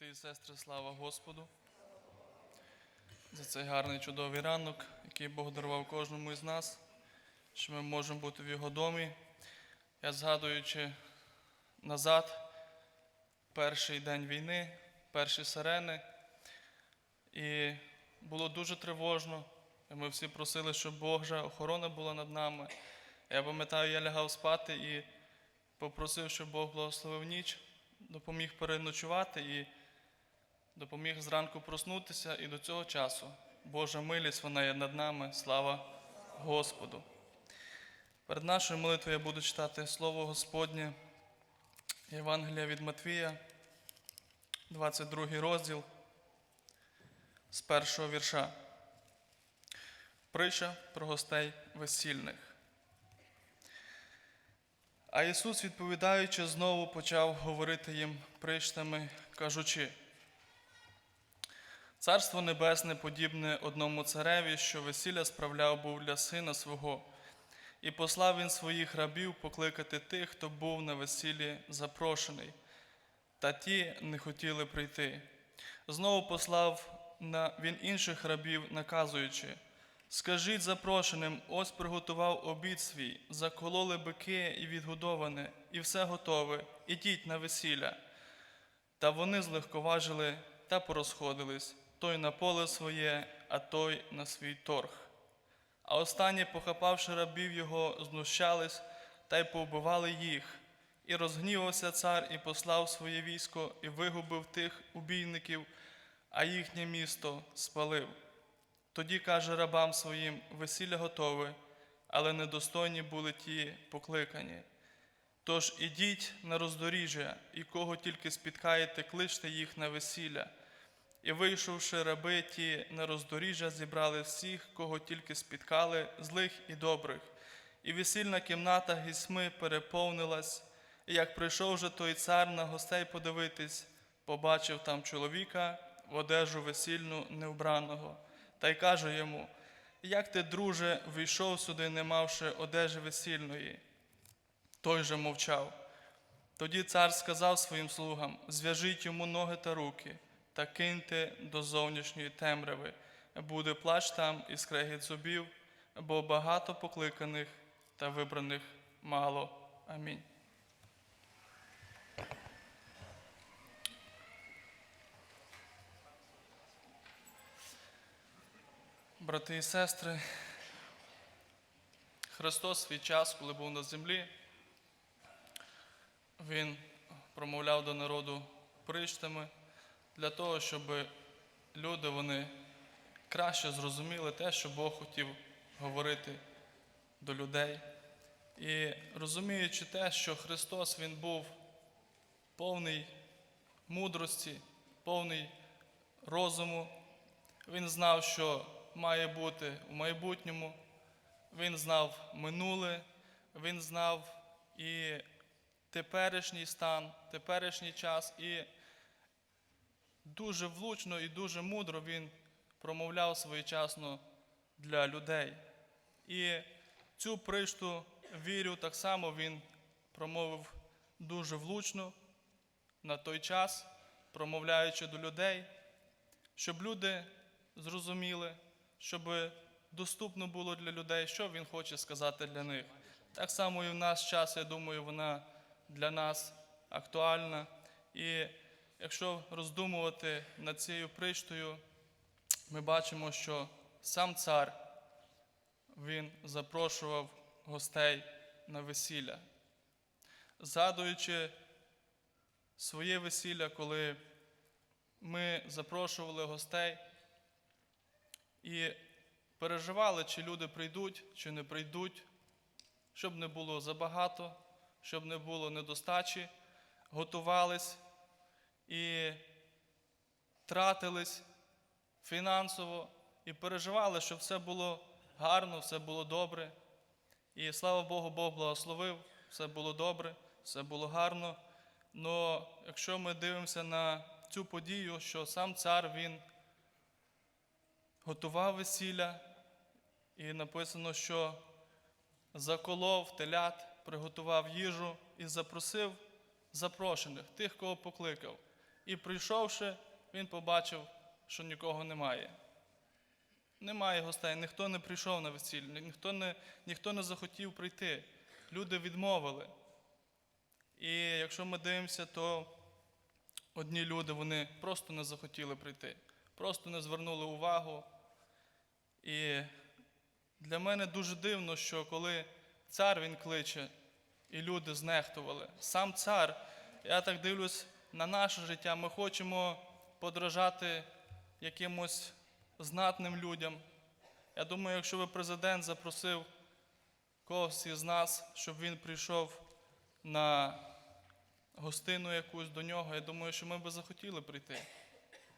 Брати і сестри, слава Господу за цей гарний чудовий ранок, який Бог дарував кожному із нас, що ми можемо бути в Його домі. Я згадуючи назад, перший день війни, перші сирени, і було дуже тривожно. І ми всі просили, щоб Божа охорона була над нами. Я пам'ятаю, я лягав спати і попросив, щоб Бог благословив ніч, допоміг переночувати і допоміг зранку проснутися. І до цього часу Божа милість, вона є над нами. Слава Господу. Перед нашою молитвою я буду читати Слово Господнє, Євангелія від Матвія, 22 розділ з першого вірша. Притча про гостей весільних. А Ісус, відповідаючи, знову почав говорити їм причтами, кажучи: Царство Небесне подібне одному цареві, що весілля справляв був для сина свого, і послав він своїх рабів покликати тих, хто був на весіллі запрошений, та ті не хотіли прийти. Знову послав на він інших рабів, наказуючи: Скажіть запрошеним, ось приготував обід свій, закололи бики і відгодоване, і все готове, ідіть на весілля. Та вони злегковажили та порозходились, той на поле своє, а той на свій торг. А останні, похапавши рабів його, знущались та й повбивали їх. І розгнівався цар і послав своє військо, і вигубив тих убійників, а їхнє місто спалив. Тоді каже рабам своїм: весілля готове, але недостойні були ті покликані. Тож ідіть на роздоріжжя, і кого тільки спіткаєте, кличте їх на весілля. І вийшовши раби ті на роздоріжжя, зібрали всіх, кого тільки спіткали, злих і добрих. І весільна кімната гісьми переповнилась, і як прийшов же той цар на гостей подивитись, побачив там чоловіка в одежу весільну невбраного, та й каже йому: Як ти, друже, війшов сюди, не мавши одежі весільної? Той же мовчав. Тоді цар сказав своїм слугам: зв'яжіть йому ноги та руки та киньте до зовнішньої темряви. Буде плач там і скрегіт зубів, бо багато покликаних та вибраних мало. Амінь. Брати і сестри, Христос свій час, коли був на землі, Він промовляв до народу причтами для того, щоб люди вони краще зрозуміли те, що Бог хотів говорити до людей. І розуміючи те, що Христос Він був повний мудрості, повний розуму, Він знав, що має бути в майбутньому, Він знав минуле, Він знав і теперішній стан, теперішній час. і дуже влучно і дуже мудро він промовляв своєчасно для людей. І цю пришту вірю, так само він промовив дуже влучно на той час, промовляючи до людей, щоб люди зрозуміли, щоб доступно було для людей, що він хоче сказати для них. Так само і в наш час, я думаю, вона для нас актуальна. І якщо роздумувати над цією приштою, ми бачимо, що сам цар він запрошував гостей на весілля. Згадуючи своє весілля, коли ми запрошували гостей і переживали, чи люди прийдуть, чи не прийдуть, щоб не було забагато, щоб не було недостачі, готувались і тратились фінансово і переживали, щоб все було гарно, все було добре. І слава Богу, Бог благословив, все було добре, все було гарно. Но якщо ми дивимося на цю подію, що сам цар він готував весілля, і написано, що заколов телят, приготував їжу і запросив запрошених, тих, кого покликав. І прийшовши, він побачив, що нікого немає. Немає гостей, ніхто не прийшов на весілля, ніхто не, ніхто не захотів прийти. Люди відмовили. І якщо ми дивимося, то одні люди вони просто не захотіли прийти, просто не звернули увагу. І для мене дуже дивно, що коли цар він кличе, і люди знехтували. Сам цар, я так дивлюсь на наше життя, ми хочемо подражати якимось знатним людям. Я думаю, якщо би президент запросив когось із нас, щоб він прийшов на гостину якусь до нього, я думаю, що ми би захотіли прийти.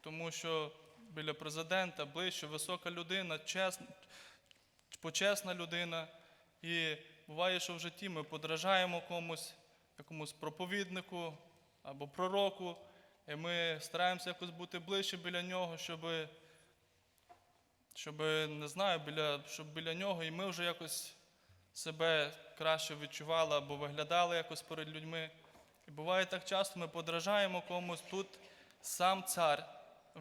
Тому що біля президента ближче висока людина, чесна, почесна людина. І буває, що в житті ми подражаємо комусь, якомусь проповіднику або пророку, і ми стараємося якось бути ближче біля нього, щоб, щоб не знаю, біля, щоб біля нього, і ми вже якось себе краще відчували або виглядали якось перед людьми. І буває так часто, ми подражаємо комусь тут сам цар.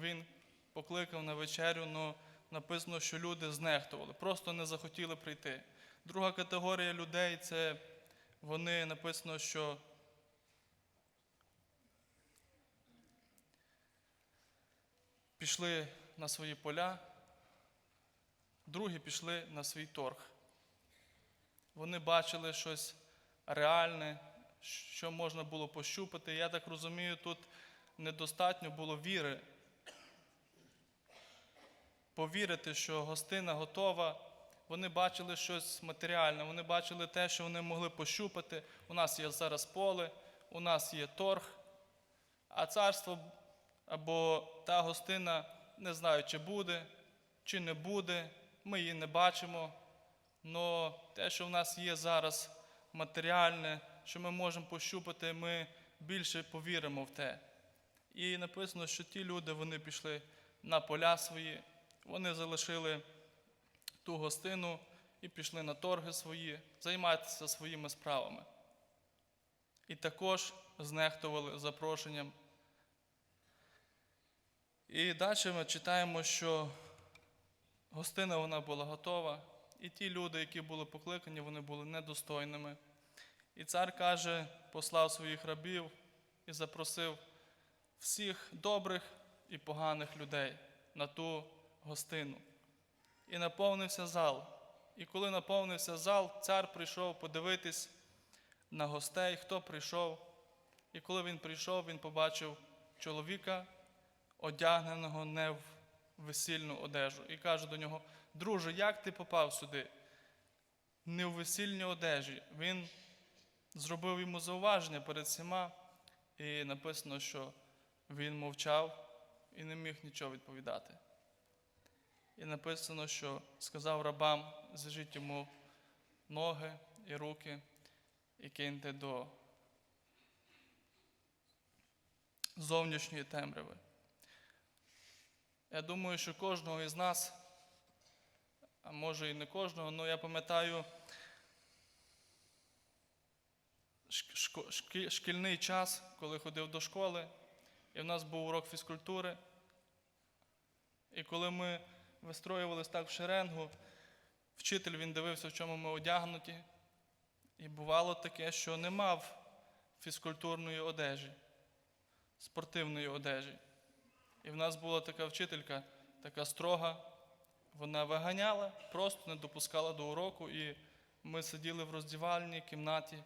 Він покликав на вечерю, але написано, що люди знехтували, просто не захотіли прийти. Друга категорія людей це вони написано, що пішли на свої поля, другі пішли на свій торг. Вони бачили щось реальне, що можна було пощупати. Я так розумію, тут недостатньо було віри. Повірити, що гостина готова. Вони бачили щось матеріальне, вони бачили те, що вони могли пощупати. У нас є зараз поле, у нас є торг, а царство або та гостина не знаю, чи буде, чи не буде. Ми її не бачимо. Але те, що в нас є зараз матеріальне, що ми можемо пощупати, ми більше повіримо в те. І написано, що ті люди вони пішли на поля свої, вони залишили ту гостину і пішли на торги свої, займатися своїми справами. І також знехтували запрошенням. І далі ми читаємо, що гостина вона була готова, і ті люди, які були покликані, вони були недостойними. І цар каже, послав своїх рабів і запросив всіх добрих і поганих людей на ту гостину. І наповнився зал. І коли наповнився зал, цар прийшов подивитись на гостей, хто прийшов. І коли він прийшов, він побачив чоловіка, одягненого не в весільну одежу, і каже до нього: Друже, як ти попав сюди? Не в весільній одежі. Він зробив йому зауваження перед всіма, і написано, що він мовчав і не міг нічого відповідати. І написано, що сказав рабам, зв'яжіть йому ноги і руки і киньте до зовнішньої темряви. Я думаю, що кожного із нас, а може і не кожного, але я пам'ятаю шкільний час, коли ходив до школи, і в нас був урок фізкультури. І коли ми вистроювалися так в шеренгу, вчитель він дивився, в чому ми одягнуті. І бувало таке, що не мав фізкультурної одежі, спортивної одежі. І в нас була така вчителька, така строга, вона виганяла, просто не допускала до уроку, і ми сиділи в роздівальній кімнаті,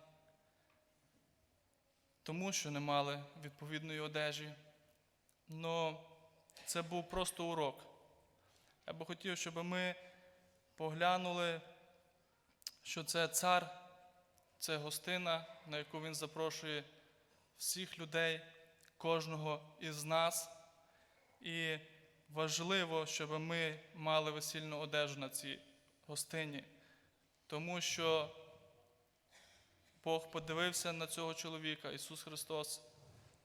тому що не мали відповідної одежі. Но це був просто урок. Я би хотів, щоб ми поглянули, що це цар, це гостина, на яку він запрошує всіх людей, кожного із нас. І важливо, щоб ми мали весільну одежу на цій гостині, тому що Бог подивився на цього чоловіка, Ісус Христос,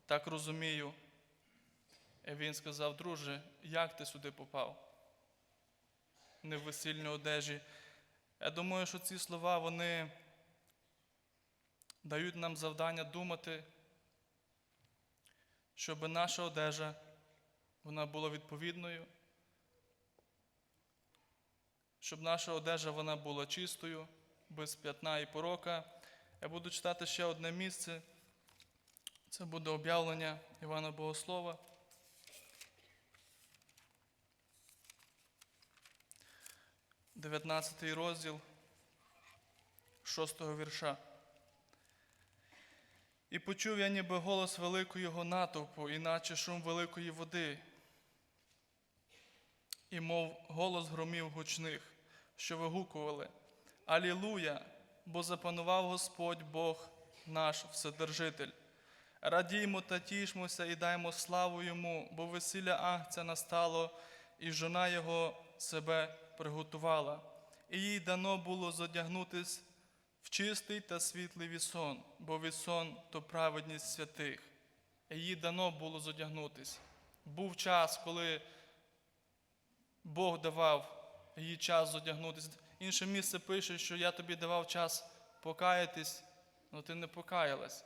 так розумію. І Він сказав, друже, як ти сюди попав? Не в весільній одежі. Я думаю, що ці слова вони дають нам завдання думати, щоб наша одежа вона була відповідною, щоб наша одежа вона була чистою, без п'ятна і порока. Я буду читати ще одне місце. Це буде об'явлення Івана Богослова. Дев'ятнадцятий розділ шостого вірша. І почув я ніби голос великого натовпу, іначе шум великої води. І мов голос громів гучних, що вигукували Алілуя! Бо запанував Господь Бог наш Вседержитель. Радіймо та тішмося і даймо славу йому, бо весілля Агця настало, і жона його себе приготувала, і їй дано було зодягнутись в чистий та світлий вісон, бо вісон то праведність святих. І їй дано було зодягнутись. Був час, коли Бог давав їй час зодягнутися. Інше місце пише, що я тобі давав час покаятись, але ти не покаялась.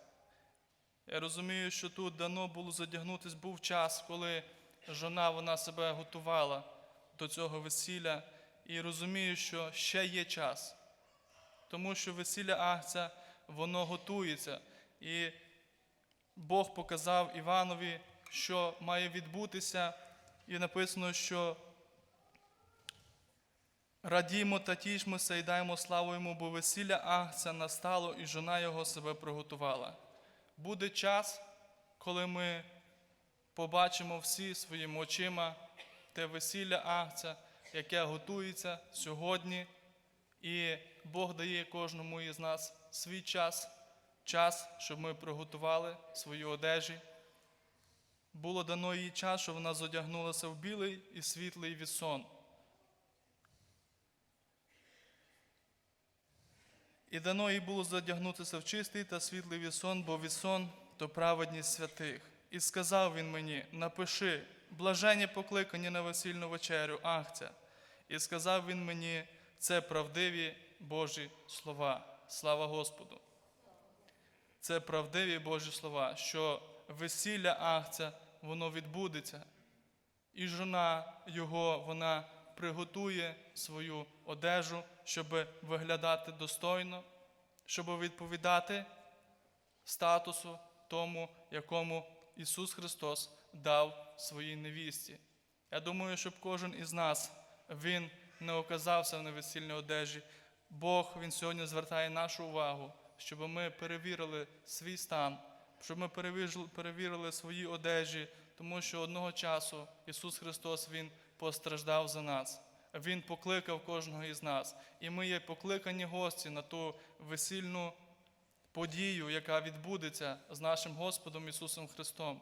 Я розумію, що тут дано було задягнутись, був час, коли жона вона себе готувала до цього весілля, і розумію, що ще є час, тому що весілля Агця, воно готується. І Бог показав Іванові, що має відбутися, і написано, що радімо та тішмося і даємо славу йому, бо весілля Агця настало, і жона його себе приготувала. Буде час, коли ми побачимо всі своїми очима те весілля Агця, яке готується сьогодні, і Бог дає кожному із нас свій час, час, щоб ми приготували свої одежі. Було дано їй час, щоб вона зодягнулася в білий і світлий вісон. І дано їй було задягнутися в чистий та світлий вісон, бо вісон то праведність святих. І сказав він мені: напиши, блажені покликані на весільну вечерю, Ахця. І сказав він мені, це правдиві Божі слова. Слава Господу. Це правдиві Божі слова, що весілля Ахця, воно відбудеться. І жона його, вона приготує свою одежу, щоб виглядати достойно, щоб відповідати статусу тому, якому Ісус Христос дав своїй невісті. Я думаю, щоб кожен із нас він не оказався в невесільній одежі. Бог Він сьогодні звертає нашу увагу, щоб ми перевірили свій стан, щоб ми перевірили свої одежі, тому що одного часу Ісус Христос Він постраждав за нас. Він покликав кожного із нас. І ми є покликані гості на ту весільну подію, яка відбудеться з нашим Господом Ісусом Христом.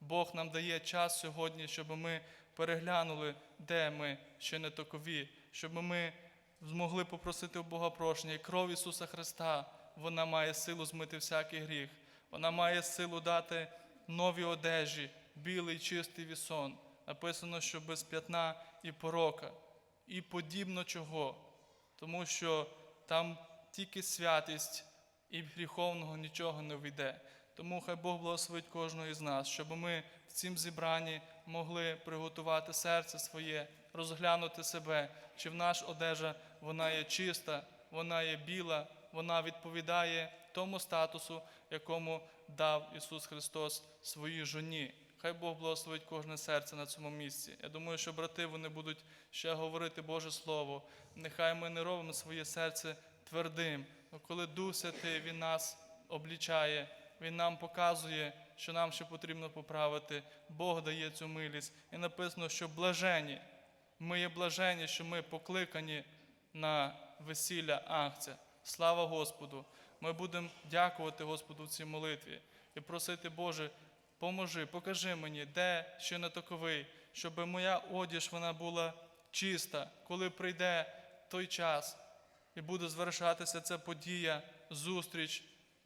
Бог нам дає час сьогодні, щоб ми переглянули, де ми ще не такові, щоб ми змогли попросити у Бога прощення. І кров Ісуса Христа, вона має силу змити всякий гріх. Вона має силу дати нові одежі, білий чистий вісон. Написано, що без п'ятна і порока, і подібно чого, тому що там тільки святість і гріховного нічого не війде. Тому хай Бог благословить кожного із нас, щоб ми в цім зібранні могли приготувати серце своє, розглянути себе, чи в наш одежа вона є чиста, вона є біла, вона відповідає тому статусу, якому дав Ісус Христос своїй жоні. Хай Бог благословить кожне серце на цьому місці. Я думаю, що брати вони будуть ще говорити Боже Слово. Нехай ми не робимо своє серце твердим. Но коли Дух Святий Він нас облічає, Він нам показує, що нам ще потрібно поправити. Бог дає цю милість. І написано, що блажені. Ми є блажені, що ми покликані на весілля Агця. Слава Господу! Ми будемо дякувати Господу в цій молитві і просити, Боже, поможи, покажи мені, де ще не таковий, щоб моя одіж вона була чиста, коли прийде той час і буде звершатися ця подія, зустріч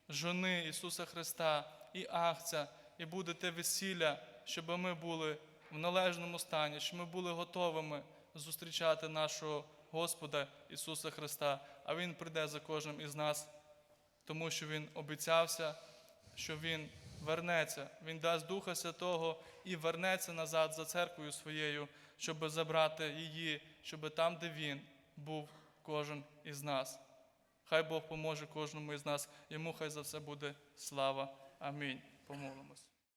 жони Ісуса Христа і Агця, і буде те весілля, щоб ми були в належному стані, щоб ми були готовими зустрічати нашого Господа Ісуса Христа, а Він прийде за кожним із нас, тому що Він обіцявся, що Він вернеться. Він дасть Духа Святого і вернеться назад за церквою своєю, щоб забрати її, щоб там, де він був кожен із нас. Хай Бог поможе кожному із нас, йому хай за все буде слава. Амінь. Помолимось.